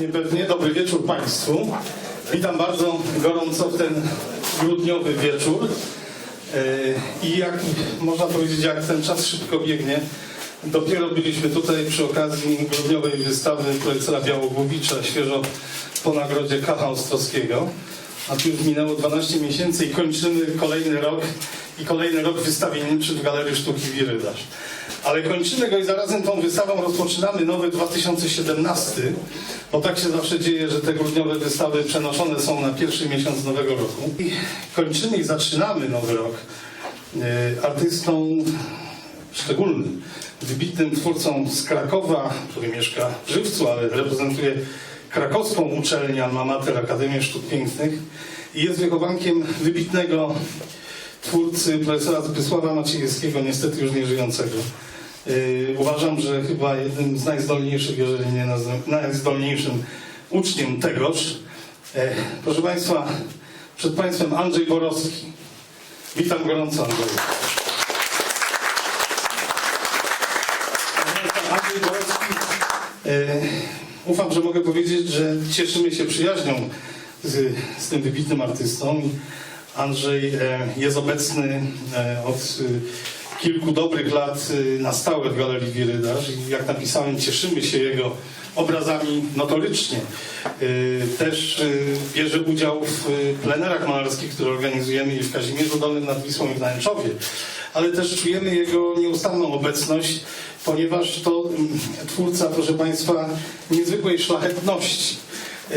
Niepewnie dobry wieczór Państwu. Witam bardzo gorąco w ten grudniowy wieczór. E, I jak można powiedzieć, jak ten czas szybko biegnie, dopiero byliśmy tutaj przy okazji grudniowej wystawy profesora Białogłowicza, świeżo po nagrodzie Kacha Ostrowskiego. A tu już minęło 12 miesięcy i kończymy kolejny rok i kolejny rok wystawienniczy w Galerii Sztuki Wirydarz. Ale kończymy go i zarazem tą wystawą rozpoczynamy nowy 2017, bo tak się zawsze dzieje, że te grudniowe wystawy przenoszone są na pierwszy miesiąc nowego roku. I kończymy i zaczynamy nowy rok e, artystą szczególnym, wybitnym twórcą z Krakowa, który mieszka w Żywcu, ale reprezentuje krakowską uczelnię Alma Mater Akademię Sztuk Pięknych i jest wychowankiem wybitnego twórcy profesora Zbysława Maciejewskiego, niestety już nieżyjącego. Yy, uważam, że chyba jednym z najzdolniejszych, jeżeli nie najzdolniejszym uczniem tegoż. E, proszę Państwa, przed Państwem Andrzej Borowski. Witam gorąco, Andrzej. Andrzej Borowski. E, ufam, że mogę powiedzieć, że cieszymy się przyjaźnią z, z tym wybitnym artystą. Andrzej e, jest obecny e, od e, kilku dobrych lat na stałe w Galerii Wirydarz i jak napisałem, cieszymy się jego obrazami notorycznie. Też bierze udział w plenerach malarskich, które organizujemy i w Kazimierzu Dolnym nad Wisłą i w Nęczowie, ale też czujemy jego nieustanną obecność, ponieważ to mm, twórca, proszę Państwa, niezwykłej szlachetności. E,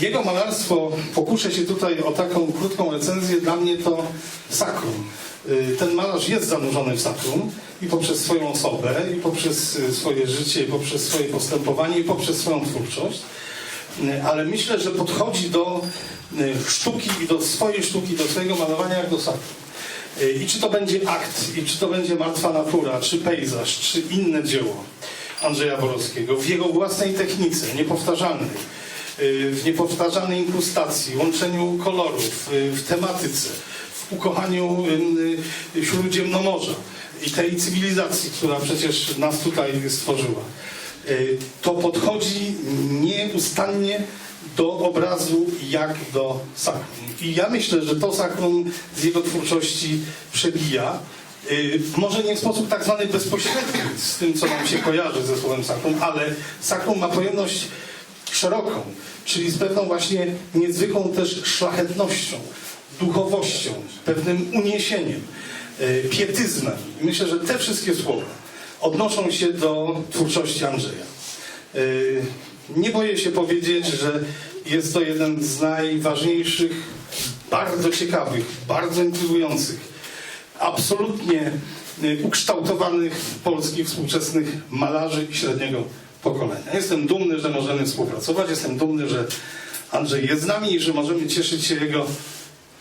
Jego malarstwo, pokuszę się tutaj o taką krótką recenzję, dla mnie to sakrum. E, Ten malarz jest zanurzony w sakrum i poprzez swoją osobę, i poprzez e, swoje życie, i poprzez swoje postępowanie, i poprzez swoją twórczość. Ale myślę, że podchodzi do sztuki i do swojej sztuki, do swojego malowania jak do sakrum. E, I czy to będzie akt, i czy to będzie martwa natura, czy pejzaż, czy inne dzieło Andrzeja Borowskiego w jego własnej technice, niepowtarzalnej, w niepowtarzalnej inkrustacji, łączeniu kolorów, y, w tematyce, w ukochaniu y, y, śródziemnomorza i tej cywilizacji, która przecież nas tutaj stworzyła. Y, To podchodzi nieustannie do obrazu jak do sakrum. I ja myślę, że to sakrum z jego twórczości przebija. Y, Może nie w sposób tak zwany bezpośredni z tym, co nam się kojarzy ze słowem sakrum, ale sakrum ma pojemność szeroką, czyli z pewną właśnie niezwykłą też szlachetnością, duchowością, pewnym uniesieniem, y, pietyzmem. Myślę, że te wszystkie słowa odnoszą się do twórczości Andrzeja. Y, Nie boję się powiedzieć, że jest to jeden z najważniejszych, bardzo ciekawych, bardzo intrygujących, absolutnie y, ukształtowanych polskich współczesnych malarzy średniego pokolenia. Jestem dumny, że możemy współpracować, jestem dumny, że Andrzej jest z nami i że możemy cieszyć się jego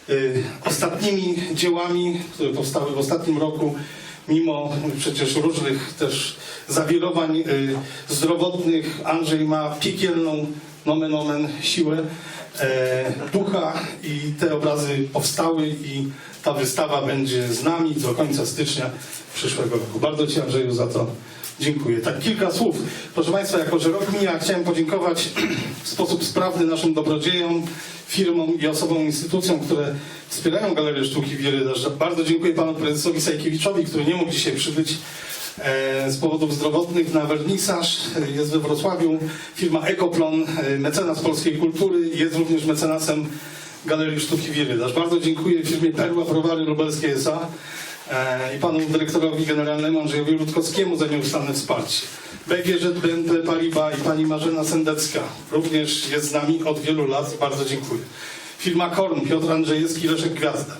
y, ostatnimi dziełami, które powstały w ostatnim roku, mimo przecież różnych też zawirowań y, zdrowotnych. Andrzej ma piekielną, nomen omen, siłę e, ducha i te obrazy powstały i ta wystawa będzie z nami do końca stycznia przyszłego roku. Bardzo Ci Andrzeju za to dziękuję. Tak kilka słów. Proszę Państwa, jako że rok mija, chciałem podziękować w sposób sprawny naszym dobrodziejom, firmom i osobom, instytucjom, które wspierają Galerię Sztuki Wirydarz. Bardzo dziękuję Panu Prezesowi Sajkiewiczowi, który nie mógł dzisiaj przybyć e, z powodów zdrowotnych na wernisaż. Jest we Wrocławiu. Firma Ekoplon, e, mecenas polskiej kultury, jest również mecenasem Galerii Sztuki Wirydarz. Bardzo dziękuję firmie Perła Browary Lubelskie S.A. e, i panu dyrektorowi generalnemu Andrzejowi Rutkowskiemu za nieustanne wsparcie. BGŻ, BNP Paribas i pani Marzena Sendecka również jest z nami od wielu lat. Bardzo dziękuję. Firma Korn, Piotr Andrzejewski, Leszek Gwiazda.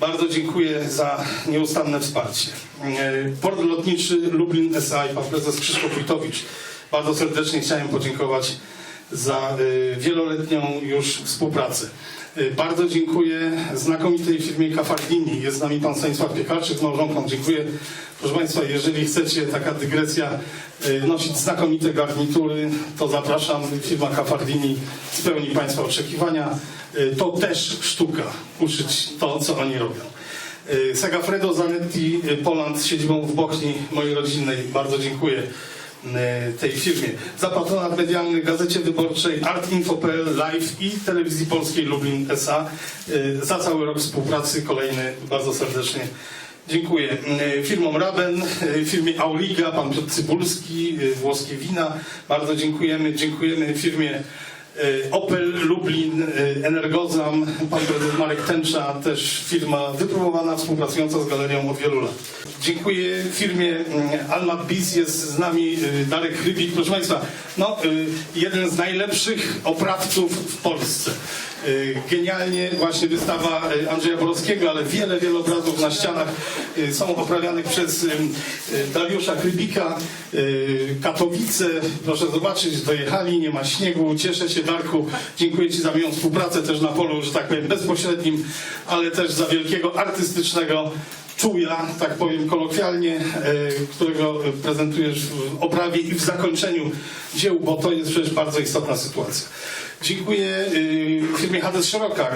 Bardzo dziękuję za nieustanne wsparcie. E, Port Lotniczy Lublin S.A. i pan prezes Krzysztof Witowicz. Bardzo serdecznie chciałem podziękować za e, wieloletnią już współpracę. E, Bardzo dziękuję znakomitej firmie Cafardini. Jest z nami pan Stanisław Piekarczyk małżonką. Dziękuję. Proszę Państwa, jeżeli chcecie, taka dygresja, e, nosić znakomite garnitury, to zapraszam. Firma Cafardini spełni Państwa oczekiwania. To też sztuka, uszyć to, co oni robią. Segafredo Zanetti Poland z siedzibą w Bochni, mojej rodzinnej. Bardzo dziękuję tej firmie. Za patronat medialny Gazecie Wyborczej, Artinfo.pl Live i Telewizji Polskiej Lublin S.A. E, Za cały rok współpracy kolejny bardzo serdecznie dziękuję. E, Firmom Raben, e, firmie Auliga, pan Piotr Cybulski, e, Włoskie Wina, bardzo dziękujemy. Dziękujemy firmie e, Opel Lublin, e, Energozam, pan prezydent Marek Tęcza, też firma wypróbowana, współpracująca z galerią od wielu lat. Dziękuję firmie mm, Almat Biz, jest z nami y, Darek Rybik. Proszę Państwa, no, jeden z najlepszych oprawców w Polsce. Y, Genialnie właśnie wystawa y, Andrzeja Borowskiego, ale wiele, wiele obrazów na ścianach y, są oprawianych przez Dariusza Krybika. Katowice, proszę zobaczyć, dojechali, nie ma śniegu. Cieszę się Darku, dziękuję Ci za miłą współpracę też na polu, że tak powiem, bezpośrednim, ale też za wielkiego artystycznego czuja, tak powiem kolokwialnie, e, którego prezentujesz w oprawie i w zakończeniu dzieł, bo to jest przecież bardzo istotna sytuacja. Dziękuję y, firmie Hades Szeroka,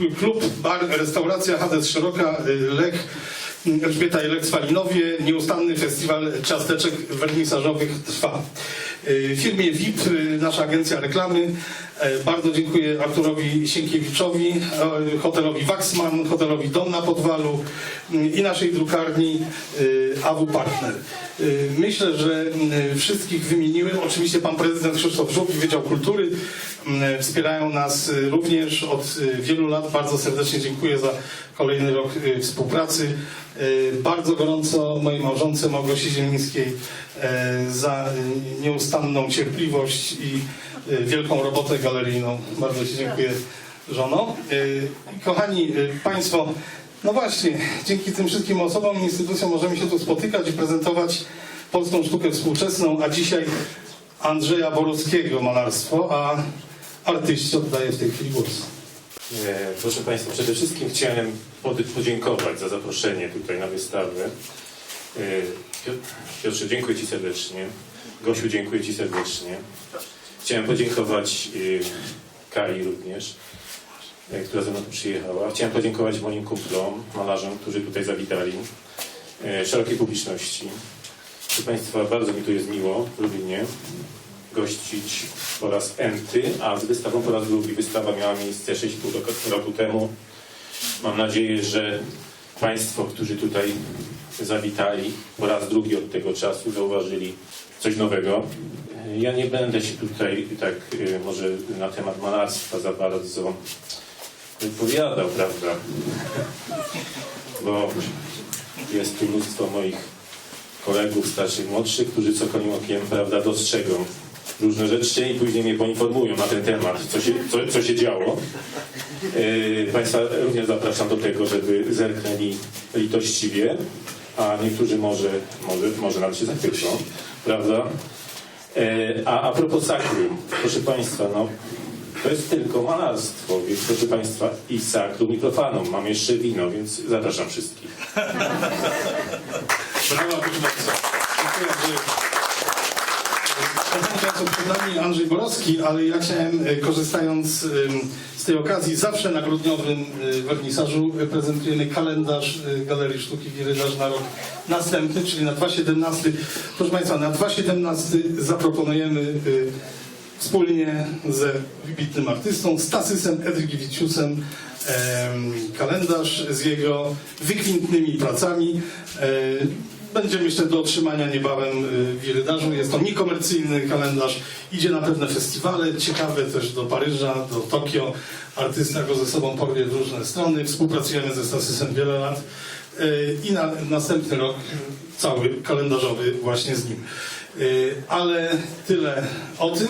y, klub, bar, restauracja Hades Szeroka, Lech, Elżbieta i Lech Swalinowie, nieustanny festiwal ciasteczek wernisażowych trwa. Y, Firmie VIP, y, nasza agencja reklamy, e, bardzo dziękuję Arturowi Sienkiewiczowi, e, hotelowi Waxman, hotelowi Dom na Podwalu y, i naszej drukarni y, AW Partner. Y, Myślę, że y, wszystkich wymieniłem. Oczywiście pan prezydent Krzysztof Żuk i Wydział Kultury y, wspierają nas również od wielu lat. Bardzo serdecznie dziękuję za kolejny rok współpracy. Bardzo gorąco mojej małżonce Małgosi Ziemińskiej za nieustanną cierpliwość i wielką robotę galeryjną. Bardzo Ci dziękuję, żono. Kochani Państwo, no właśnie, dzięki tym wszystkim osobom i instytucjom możemy się tu spotykać i prezentować polską sztukę współczesną, a dzisiaj Andrzeja Borowskiego malarstwo, a artyście oddaję w tej chwili głos. Proszę Państwa, przede wszystkim chciałem pod- podziękować za zaproszenie tutaj na wystawę. E, Pio- Piotrze, dziękuję Ci serdecznie. Gosiu, dziękuję Ci serdecznie. Chciałem podziękować e, Kai również, która ze mną tu przyjechała. Chciałem podziękować moim kumplom, malarzom, którzy tutaj zawitali, e, szerokiej publiczności. Proszę Państwa, bardzo mi tu jest miło w Lublinie gościć po raz enty, a z wystawą po raz drugi. Wystawa miała miejsce 6,5 roku, temu. Mam nadzieję, że Państwo, którzy tutaj zawitali po raz drugi od tego czasu, zauważyli coś nowego. Ja nie będę się tutaj tak może na temat malarstwa za bardzo wypowiadał, prawda? Bo jest tu mnóstwo moich kolegów starszych, młodszych, którzy co koń okiem, prawda, dostrzegą różne rzeczy i później mnie poinformują na ten temat, co się, co, co się działo. E, Państwa również zapraszam do tego, żeby zerknęli litościwie, a niektórzy może, może, może nawet się zachwycą, prawda? E, A, a propos sakrum, proszę Państwa, no, to jest tylko malarstwo, więc proszę Państwa i sakrum i profanum. Mam jeszcze wino, więc zapraszam wszystkich. Brawa, proszę Andrzeju. Szanowni Państwo, przed nami Andrzej Borowski, ale ja chciałem, e, korzystając z tej okazji, zawsze na grudniowym e, wernisażu e, prezentujemy kalendarz Galerii Sztuki Wirydarz na rok następny, czyli na 2017. Proszę Państwa, na 2017 zaproponujemy wspólnie ze wybitnym artystą Stasysem Edrygiewičiusem em, kalendarz z jego wykwintnymi pracami. E, Będzie myślę do otrzymania niebawem e, w Wirydarzu. Jest to niekomercyjny kalendarz. Idzie na pewne festiwale, ciekawe też do Paryża, do Tokio. Artysta go ze sobą porwie w różne strony. Współpracujemy ze Stasysem wiele lat. E, I na następny rok cały kalendarzowy właśnie z nim. Ale tyle o tym.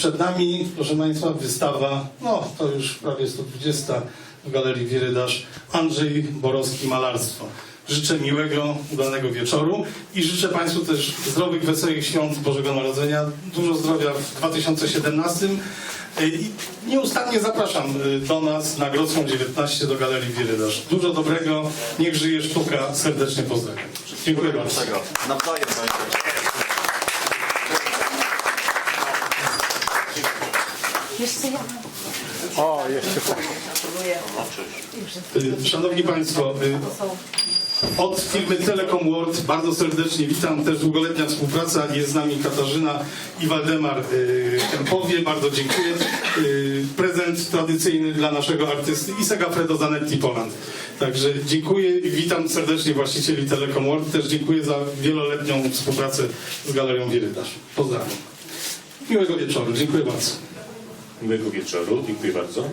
Przed nami, proszę Państwa, wystawa, no to już prawie 120 w Galerii Wirydarz, Andrzej Borowski Malarstwo. Życzę miłego, udanego wieczoru i życzę Państwu też zdrowych, wesołych świąt Bożego Narodzenia, dużo zdrowia w 2017 i nieustannie zapraszam y, do nas na Grodzką 19 do Galerii Wirydarz. Dużo dobrego, niech żyje sztuka, serdecznie pozdrawiam. Dziękuję bardzo. Jeszcze ja. O, jeszcze Y, Szanowni Państwo, y, Od firmy Telecom World bardzo serdecznie witam. Też długoletnia współpraca. Jest z nami Katarzyna i Waldemar y, Kępowie. Bardzo dziękuję. Y, prezent tradycyjny dla naszego artysty Isega Fredo Zanetti Poland. Także dziękuję i witam serdecznie właścicieli Telecom World. Też dziękuję za wieloletnią współpracę z Galerią Wirytasz. Pozdrawiam. Miłego wieczoru. Dziękuję bardzo. Miłego wieczoru. Dziękuję bardzo.